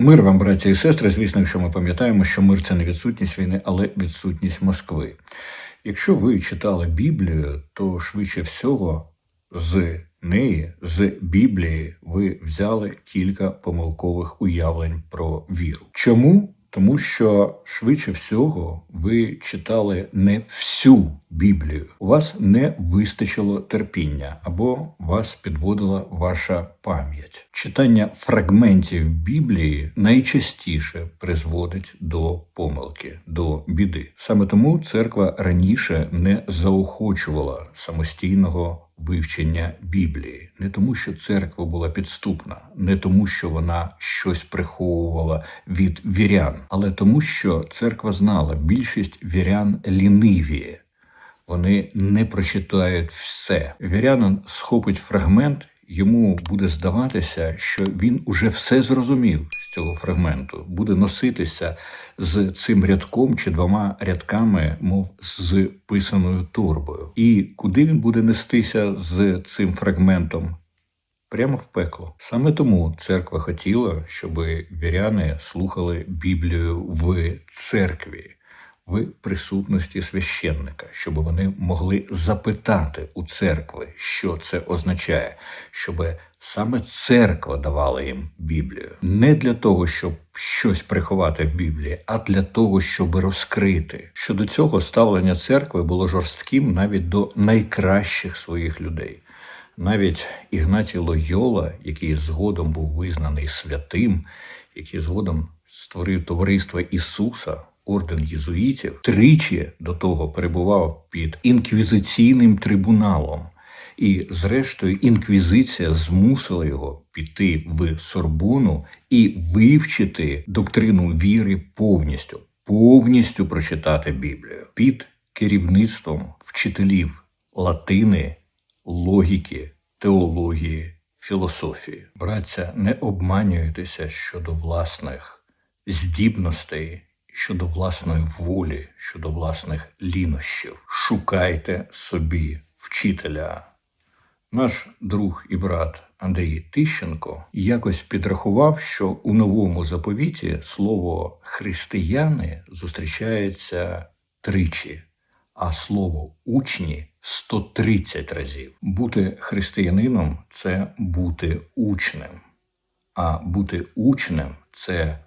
Мир вам, браті і сестри. Звісно, якщо ми пам'ятаємо, що мир це не відсутність війни, але відсутність Москви. Якщо ви читали Біблію, то швидше всього з неї, з Біблії, ви взяли кілька помилкових уявлень про віру. Чому? Тому що швидше всього ви читали не всю Біблію. У вас не вистачило терпіння або вас підводила ваша пам'ять. Читання фрагментів Біблії найчастіше призводить до помилки, до біди. Саме тому церква раніше не заохочувала самостійного вивчення Біблії, не тому, що церква була підступна, не тому, що вона щось приховувала від вірян, але тому, що церква знала, більшість вірян ліниві. Вони не прочитають все. Вірянин схопить фрагмент, йому буде здаватися, що він уже все зрозумів цього фрагменту, буде носитися з цим рядком чи двома рядками, мов з писаною торбою. І куди він буде нестися з цим фрагментом? Прямо в пекло. Саме тому церква хотіла, щоб віряни слухали Біблію в церкві в присутності священника, щоб вони могли запитати у церкви, що це означає, щоб саме церква давала їм Біблію, не для того, щоб щось приховати в Біблії, а для того, щоб розкрити. Щодо цього ставлення церкви було жорстким навіть до найкращих своїх людей. Навіть Ігнатій Лойола, який згодом був визнаний святим, який згодом створив товариство Ісуса, орден єзуїтів, тричі до того перебував під інквізиційним трибуналом. І, зрештою, інквізиція змусила його піти в Сорбону і вивчити доктрину віри повністю, повністю прочитати Біблію під керівництвом вчителів латини, логіки, теології, філософії. Браття, не обманюйтеся щодо власних здібностей, щодо власної волі, щодо власних лінощів. Шукайте собі вчителя. Наш друг і брат Андрій Тищенко якось підрахував, що у новому заповіті слово християни зустрічається тричі, а слово учні 130 разів. Бути християнином це бути учнем, а бути учнем це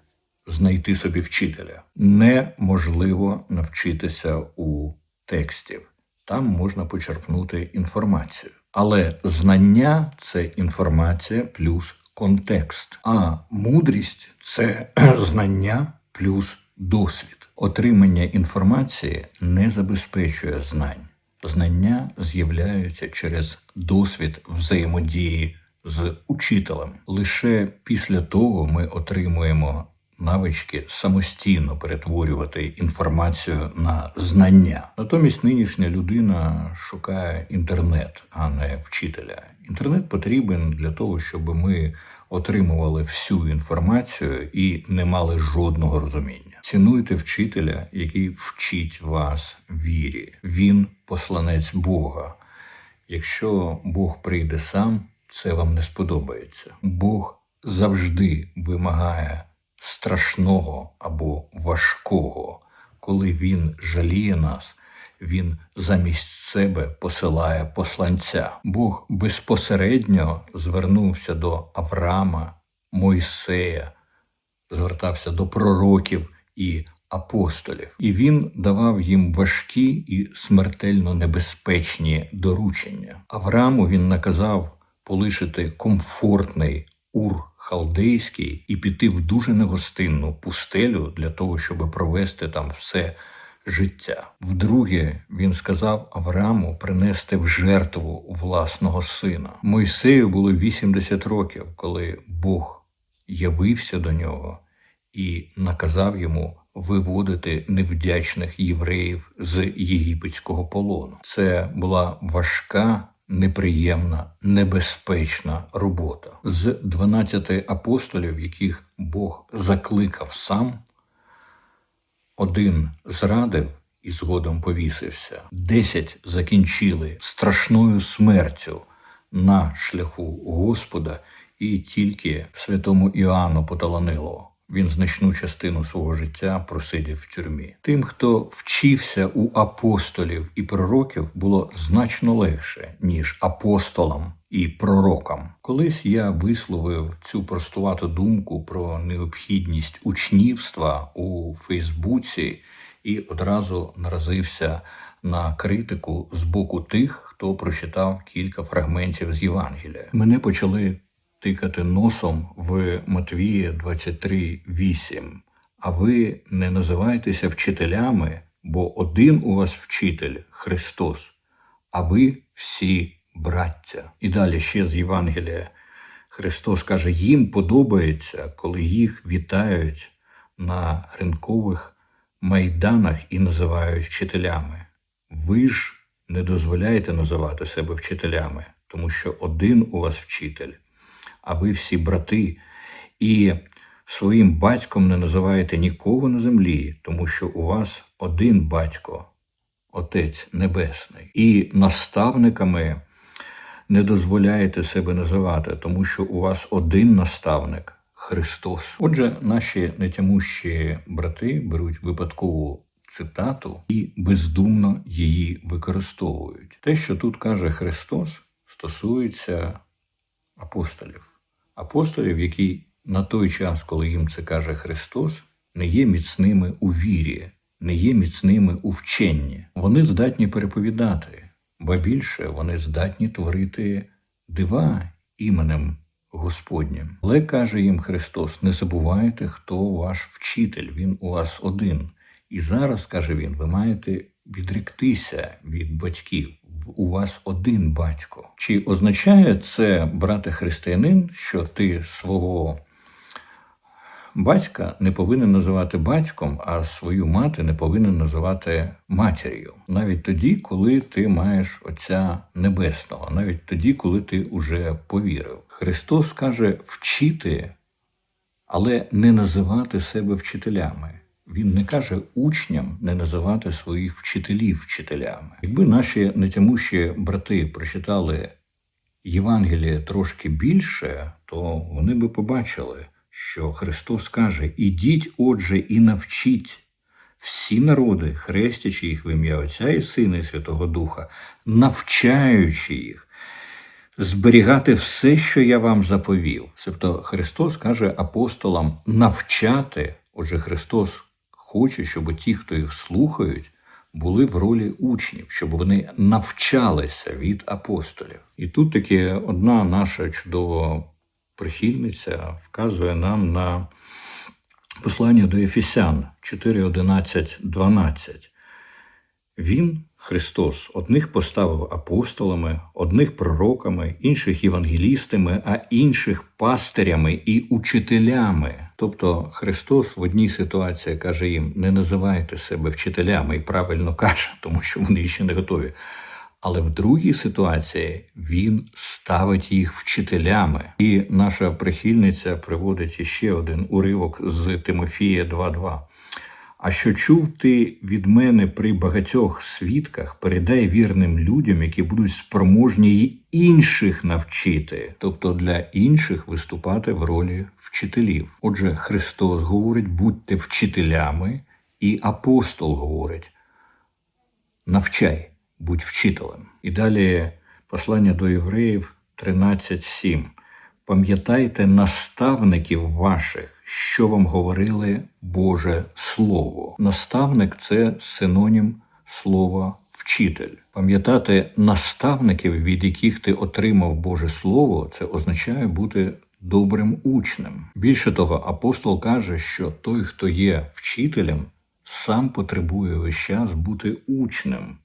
знайти собі вчителя. Неможливо навчитися у текстів. Там можна почерпнути інформацію. Але знання це інформація плюс контекст. А мудрість це знання плюс досвід. Отримання інформації не забезпечує знань. Знання з'являються через досвід взаємодії з учителем. Лише після того ми отримуємо навички самостійно перетворювати інформацію на знання. Натомість нинішня людина шукає інтернет, а не вчителя. Інтернет потрібен для того, щоб ми отримували всю інформацію і не мали жодного розуміння. Цінуйте вчителя, який вчить вас вірі. Він посланець Бога. Якщо Бог прийде сам, це вам не сподобається. Бог завжди вимагає страшного або важкого, коли він жаліє нас, він замість себе посилає посланця. Бог безпосередньо звернувся до Авраама, Мойсея, звертався до пророків і апостолів, і він давав їм важкі і смертельно небезпечні доручення. Аврааму він наказав полишити комфортний ур халдейський і піти в дуже негостинну пустелю для того, щоб провести там все життя. Вдруге, він сказав Аврааму принести в жертву власного сина. Мойсею було 80 років, коли Бог явився до нього і наказав йому виводити невдячних євреїв з єгипетського полону. Це була важка неприємна, небезпечна робота. З 12 апостолів, яких Бог закликав сам, один зрадив і згодом повісився, десять закінчили страшною смертю на шляху Господа, і тільки святому Іоанну поталанило. Він значну частину свого життя просидів в тюрмі. Тим, хто вчився у апостолів і пророків, було значно легше, ніж апостолам і пророкам. Колись я висловив цю простувату думку про необхідність учнівства у Фейсбуці і одразу наразився на критику з боку тих, хто прочитав кілька фрагментів з Євангелія. Мене почали тикати носом в Матвія 23.8. А ви не називаєтеся вчителями, бо один у вас вчитель Христос, а ви всі браття. І далі ще з Євангелія. Христос каже, їм подобається, коли їх вітають на ринкових майданах і називають вчителями. Ви ж не дозволяєте називати себе вчителями, тому що один у вас вчитель, а ви всі брати, і своїм батьком не називаєте нікого на землі, тому що у вас один батько, Отець Небесний, і наставниками не дозволяєте себе називати, тому що у вас один наставник Христос. Отже, наші нетямущі брати беруть випадкову цитату і бездумно її використовують. Те, що тут каже Христос, стосується апостолів. Апостолів, які на той час, коли їм це каже Христос, не є міцними у вірі, не є міцними у вченні. Вони здатні переповідати, ба більше вони здатні творити дива іменем Господнім. Але каже їм Христос: не забувайте, хто ваш вчитель, він у вас один. І зараз, каже він, ви маєте відректися від батьків. У вас один батько. Чи означає це, брате християнин, що ти свого батька не повинен називати батьком, а свою мати не повинен називати матір'ю? Навіть тоді, коли ти маєш Отця Небесного, навіть тоді, коли ти уже повірив. Христос каже вчити, але не називати себе вчителями. Він не каже учням не називати своїх вчителів вчителями. Якби наші нетямущі брати прочитали Євангеліє трошки більше, то вони би побачили, що Христос каже: Ідіть, отже, і навчіть всі народи, хрестячи їх в ім'я Отця і Сина і Святого Духа, навчаючи їх. Зберігати все, що я вам заповів. Тобто Христос каже апостолам навчати. Отже, Христос хоче, щоб ті, хто їх слухають, були в ролі учнів, щоб вони навчалися від апостолів. І тут таки одна наша чудова прихильниця вказує нам на послання до Ефесян 4, 11, 12. Він, Христос, одних поставив апостолами, одних пророками, інших євангелістами, а інших пастирями і учителями. Тобто Христос в одній ситуації каже їм: не називайте себе вчителями і правильно каже, тому що вони ще не готові. Але в другій ситуації він ставить їх вчителями. І наша прихильниця приводить іще один уривок з Тимофія 2.2. А що чув ти від мене при багатьох свідках, передай вірним людям, які будуть спроможні інших навчити, тобто для інших виступати в ролі вчителів. Отже, Христос говорить, будьте вчителями, і апостол говорить: навчай, будь вчителем. І далі послання до євреїв 13.7. Пам'ятайте наставників ваших, що вам говорили Боже Слово. Наставник це синонім слова вчитель. Пам'ятати наставників, від яких ти отримав Боже Слово, це означає бути добрим учнем. Більше того, апостол каже, що той, хто є вчителем, сам потребує весь час бути учнем.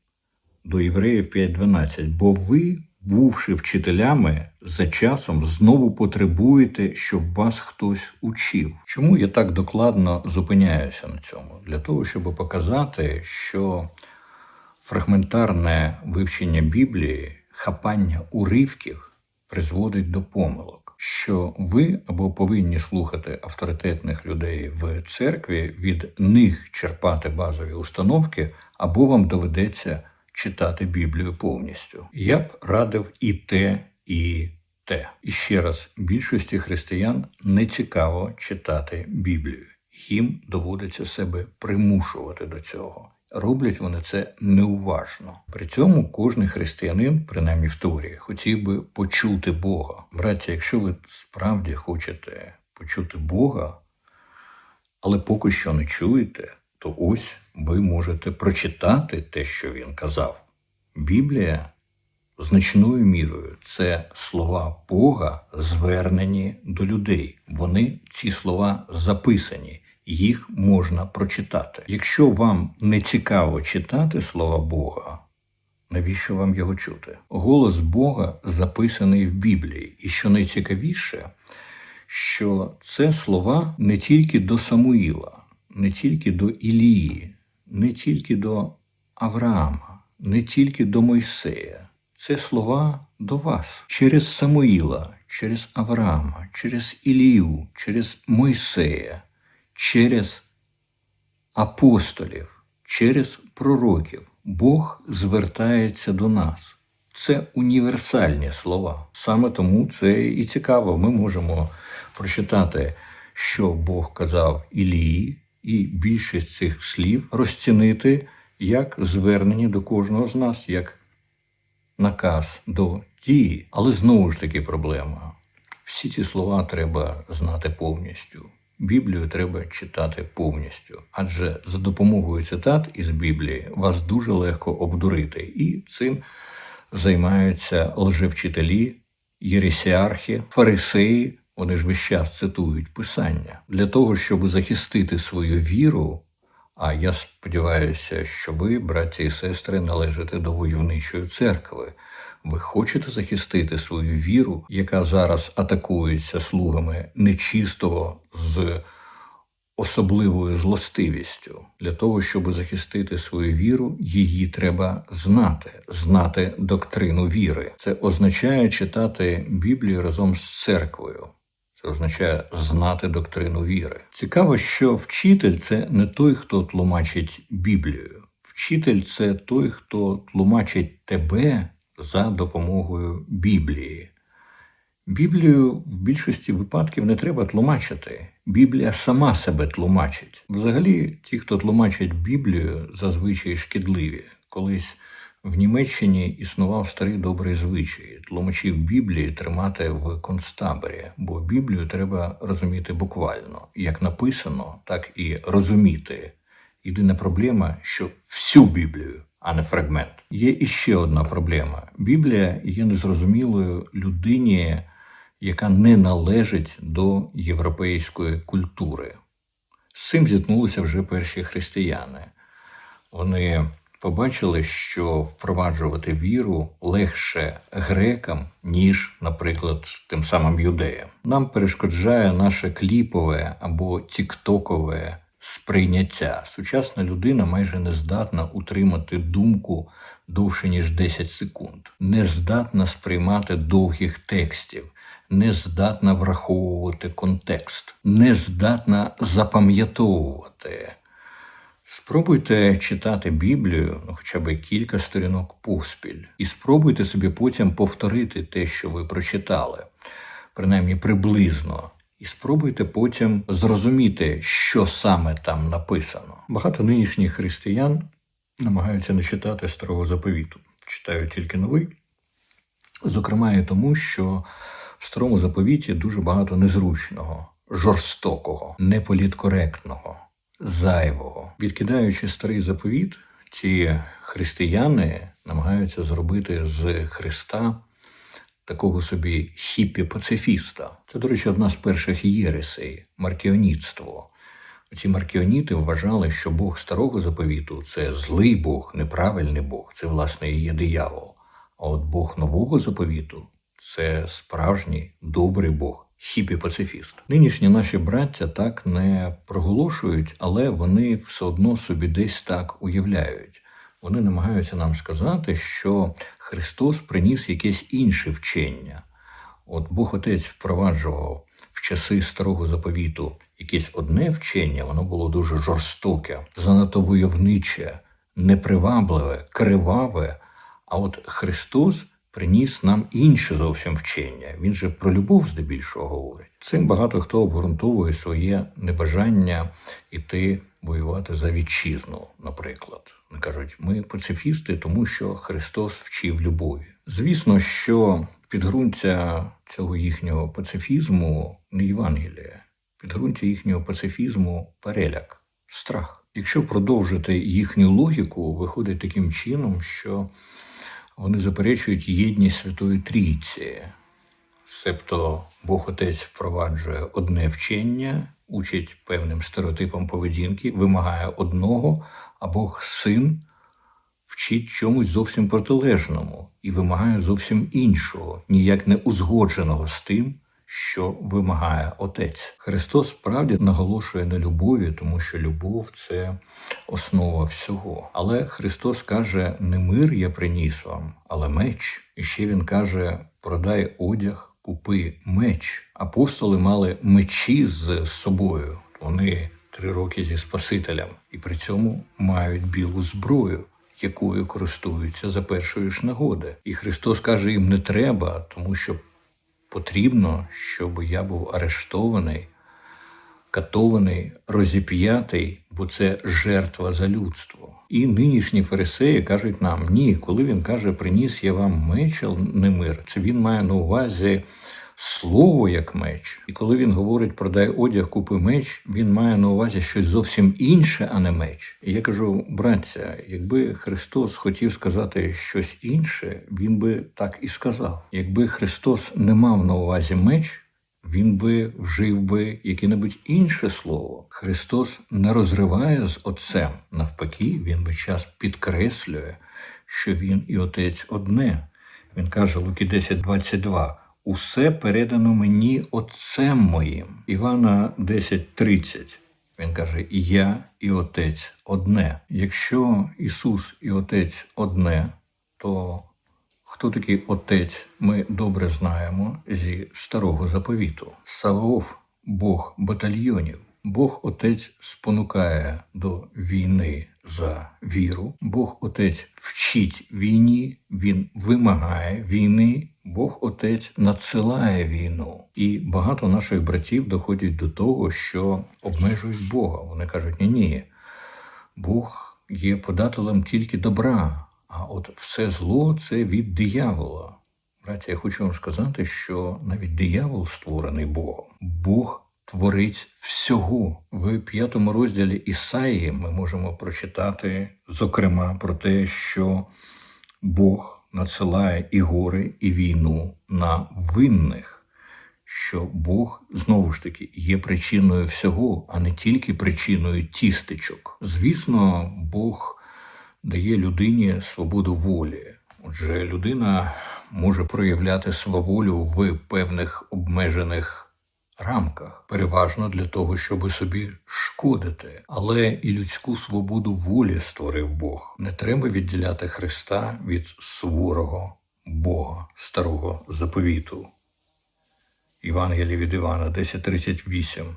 До євреїв 5.12. Бо ви бувши вчителями, за часом знову потребуєте, щоб вас хтось учив. Чому я так докладно зупиняюся на цьому? Для того, щоб показати, що фрагментарне вивчення Біблії, хапання уривків призводить до помилок. Що ви або повинні слухати авторитетних людей в церкві, від них черпати базові установки, або вам доведеться читати Біблію повністю. Я б радив і те, і те. І ще раз, більшості християн не цікаво читати Біблію. Їм доводиться себе примушувати до цього. Роблять вони це неуважно. При цьому кожен християнин, принаймні в теорії, хотів би почути Бога. Браття, якщо ви справді хочете почути Бога, але поки що не чуєте, то ось ви можете прочитати те, що він казав. Біблія значною мірою це слова Бога, звернені до людей. Вони ці слова записані, їх можна прочитати. Якщо вам не цікаво читати слова Бога, навіщо вам його чути? Голос Бога записаний в Біблії, і що найцікавіше, що це слова не тільки до Самуїла, не тільки до Ілії, не тільки до Авраама, не тільки до Мойсея. Це слова до вас через Самуїла, через Авраама, через Ілію, через Мойсея, через апостолів, через пророків. Бог звертається до нас. Це універсальні слова. Саме тому це і цікаво. Ми можемо прочитати, що Бог казав Ілії, і більшість цих слів розцінити як звернення до кожного з нас, як наказ до дії. Але знову ж таки проблема. Всі ці слова треба знати повністю. Біблію треба читати повністю, адже за допомогою цитат із Біблії вас дуже легко обдурити, і цим займаються лжевчителі, єресіархи, фарисеї. Вони ж весь час цитують писання для того, щоб захистити свою віру. А я сподіваюся, що ви, браті і сестри, належите до войовничої церкви. Ви хочете захистити свою віру, яка зараз атакується слугами нечистого з особливою злостивістю. Для того, щоб захистити свою віру, її треба знати, знати доктрину віри. Це означає читати Біблію разом з церквою. Це означає знати доктрину віри. Цікаво, що вчитель це не той, хто тлумачить Біблію. Вчитель це той, хто тлумачить тебе за допомогою Біблії. Біблію в більшості випадків не треба тлумачити. Біблія сама себе тлумачить. Взагалі, ті, хто тлумачить Біблію, зазвичай шкідливі. Колись в Німеччині існував старий добрий звичай тлумачів Біблії тримати в концтаборі, бо Біблію треба розуміти буквально, як написано, так і розуміти. Єдина проблема, що всю Біблію, а не фрагмент. Є іще одна проблема: Біблія є незрозумілою людині, яка не належить до європейської культури. З цим зіткнулися вже перші християни. Вони побачили, що впроваджувати віру легше грекам, ніж, наприклад, тим самим юдеям. Нам перешкоджає наше кліпове або тіктокове сприйняття. Сучасна людина майже не здатна утримати думку довше ніж 10 секунд, не здатна сприймати довгих текстів. Не здатна враховувати контекст, не здатна запам'ятовувати. Спробуйте читати Біблію, ну хоча б кілька сторінок поспіль, і спробуйте собі потім повторити те, що ви прочитали, принаймні приблизно. І спробуйте потім зрозуміти, що саме там написано. Багато нинішніх християн намагаються не читати старого заповіту, читають тільки новий. Зокрема, і тому, що в старому заповіті дуже багато незручного, жорстокого, неполіткоректного зайвого. Відкидаючи старий заповіт, ці християни намагаються зробити з Христа такого собі хіппі-пацифіста. Це, до речі, одна з перших єресей маркіоніцтво. Ці маркіоніти вважали, що Бог старого заповіту це злий Бог, неправильний Бог, це, власне, і є диявол. А от Бог нового заповіту це справжній добрий Бог хіпі-пацифіст. Нинішні наші браття так не проголошують, але вони все одно собі десь так уявляють. Вони намагаються нам сказати, що Христос приніс якесь інше вчення. От Бог Отець впроваджував в часи старого заповіту якесь одне вчення, воно було дуже жорстоке, занадто войовниче, непривабливе, криваве. А от Христос приніс нам інше зовсім вчення. Він же про любов здебільшого говорить. Цим багато хто обґрунтовує своє небажання іти воювати за вітчизну, наприклад. Кажуть, ми пацифісти, тому що Христос вчив любові. Звісно, що підґрунтя цього їхнього пацифізму не Євангелія, підґрунтя їхнього пацифізму переляк, страх. Якщо продовжити їхню логіку, виходить таким чином, що вони заперечують єдність Святої Трійці. Себто Бог Отець впроваджує одне вчення, учить певним стереотипам поведінки, вимагає одного, а Бог син вчить чомусь зовсім протилежному і вимагає зовсім іншого, ніяк не узгодженого з тим, що вимагає Отець. Христос справді наголошує на любові, тому що любов це основа всього. Але Христос каже: не мир я приніс вам, але меч. І ще він каже: продай одяг. Купи меч. Апостоли мали мечі з собою. Вони три роки зі Спасителем, і при цьому мають білу зброю, якою користуються за першої ж нагоди. І Христос каже: їм не треба, тому що потрібно, щоб я був арештований, катований, розіп'ятий, бо це жертва за людство. І нинішні фарисеї кажуть нам: ні, коли він каже, приніс я вам меч, не мир, це він має на увазі. Слово як меч, і коли він говорить продай одяг, купи меч, він має на увазі щось зовсім інше, а не меч. І я кажу, братця, якби Христос хотів сказати щось інше, він би так і сказав. Якби Христос не мав на увазі меч, він би вжив би яке-небудь інше слово. Христос не розриває з Отцем. Навпаки, він би час підкреслює, що він і Отець одне. Він каже Луки 10, 22, Усе передано мені Отцем моїм. Івана 10.30. Він каже: Я і Отець одне. Якщо Ісус і Отець одне, то хто такий Отець, ми добре знаємо зі старого заповіту. Саваоф – Бог батальйонів. Бог Отець спонукає до війни за віру. Бог Отець вчить війні, Він вимагає війни. Бог Отець надсилає війну, і багато наших братів доходять до того, що обмежують Бога. Вони кажуть: ні, ні, Бог є подателем тільки добра, а от все зло це від диявола. Браті, я хочу вам сказати, що навіть диявол створений Богом. Бог творець всього. В п'ятому розділі Ісаї ми можемо прочитати, зокрема, про те, що Бог надсилає і гори, і війну на винних, що Бог знову ж таки є причиною всього, а не тільки причиною тістечок. Звісно, Бог дає людині свободу волі. Отже, людина може проявляти сваволю в певних обмежених рамках, переважно для того, щоб собі шкодити. Але і людську свободу волі створив Бог. Не треба відділяти Христа від суворого Бога, старого заповіту. Євангелія від Івана 10.38.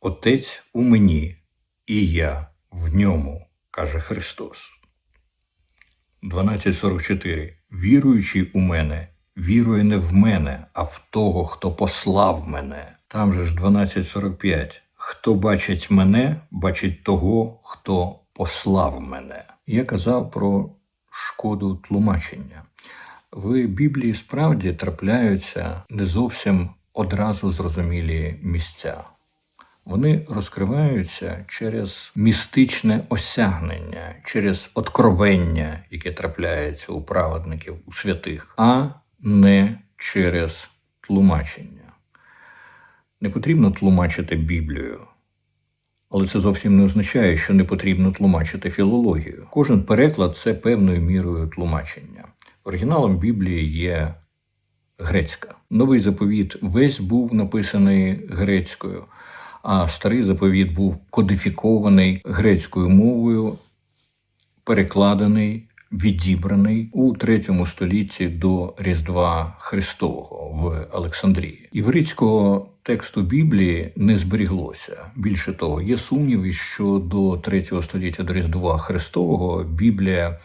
Отець у мені, і я в ньому, каже Христос. 12.44. Віруючий у мене вірує не в мене, а в того, хто послав мене. Там же ж 12.45. Хто бачить мене, бачить того, хто послав мене. Я казав про шкоду тлумачення. В Біблії справді трапляються не зовсім одразу зрозумілі місця. Вони розкриваються через містичне осягнення, через откровення, яке трапляється у праведників, у святих, а не через тлумачення. Не потрібно тлумачити Біблію, але це зовсім не означає, що не потрібно тлумачити філологію. Кожен переклад це певною мірою тлумачення. Оригіналом Біблії є грецька. Новий заповіт весь був написаний грецькою, а старий заповіт був кодифікований грецькою мовою, перекладений відібраний у третьому столітті до Різдва Христового в Олександрії. Іврицького тексту Біблії не зберіглося. Більше того, є сумніви, що до третього століття до Різдва Христового Біблія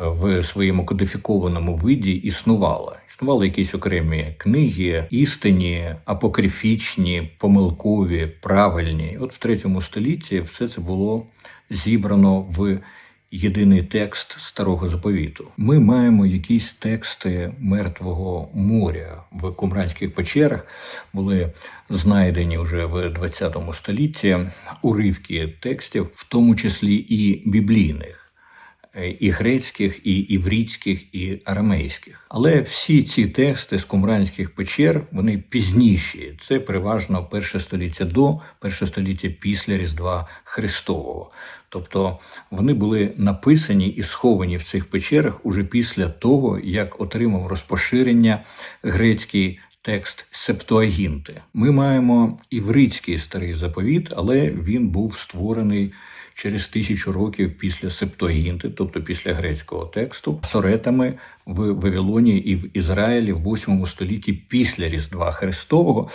в своєму кодифікованому виді існувала. Існували якісь окремі книги, істинні, апокрифічні, помилкові, правильні. От в третьому столітті все це було зібрано в єдиний текст старого заповіту. Ми маємо якісь тексти мертвого моря в кумранських печерах. Були знайдені вже в 20 столітті уривки текстів, в тому числі і біблійних. І грецьких, і іврітських, і арамейських. Але всі ці тексти з кумранських печер вони пізніші. Це переважно перше століття до, перше століття після Різдва Христового. Тобто вони були написані і сховані в цих печерах уже після того, як отримав розпоширення грецький текст Септуагінти. Ми маємо івритський старий заповіт, але він був створений. Через тисячу років після Септуагінти, тобто після грецького тексту, соретами в Вавилоні і в Ізраїлі в 8 столітті після Різдва Христового.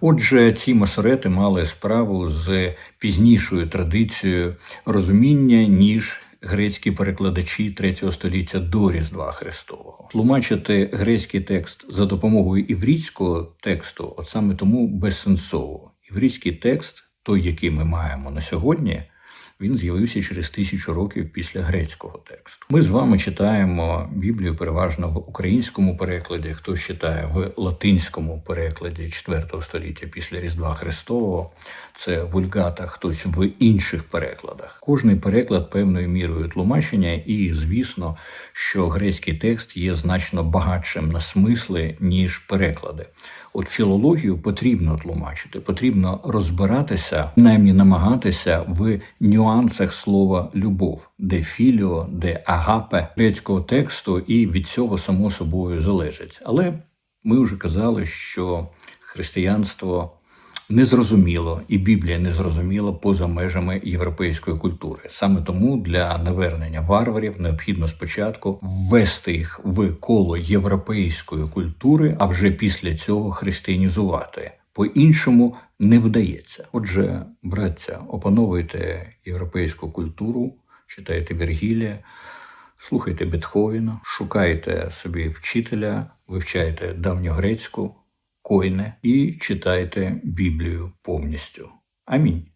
Отже, ці масорети мали справу з пізнішою традицією розуміння, ніж грецькі перекладачі 3 століття до Різдва Христового. Тлумачити грецький текст за допомогою іврітського тексту, от саме тому безсенсово. Іврітський текст, той, який ми маємо на сьогодні він з'явився через тисячу років після грецького тексту. Ми з вами читаємо Біблію переважно в українському перекладі, хтось читає в латинському перекладі 4 століття після Різдва Христового. Це вульгата, хтось в інших перекладах. Кожний переклад певною мірою тлумачення, і звісно, що грецький текст є значно багатшим на смисли ніж переклади. От філологію потрібно тлумачити, потрібно розбиратися, принаймні намагатися в нюансах слова любов, де філіо, де агапе грецького тексту, і від цього само собою залежить. Але ми вже казали, що християнство незрозуміло і Біблія незрозуміла поза межами європейської культури. Саме тому для навернення варварів необхідно спочатку ввести їх в коло європейської культури, а вже після цього християнізувати. По-іншому не вдається. Отже, браття, опановуйте європейську культуру, читайте Вергілія, слухайте Бетховена, шукайте собі вчителя, вивчайте давньогрецьку койне і читайте Біблію повністю. Амінь.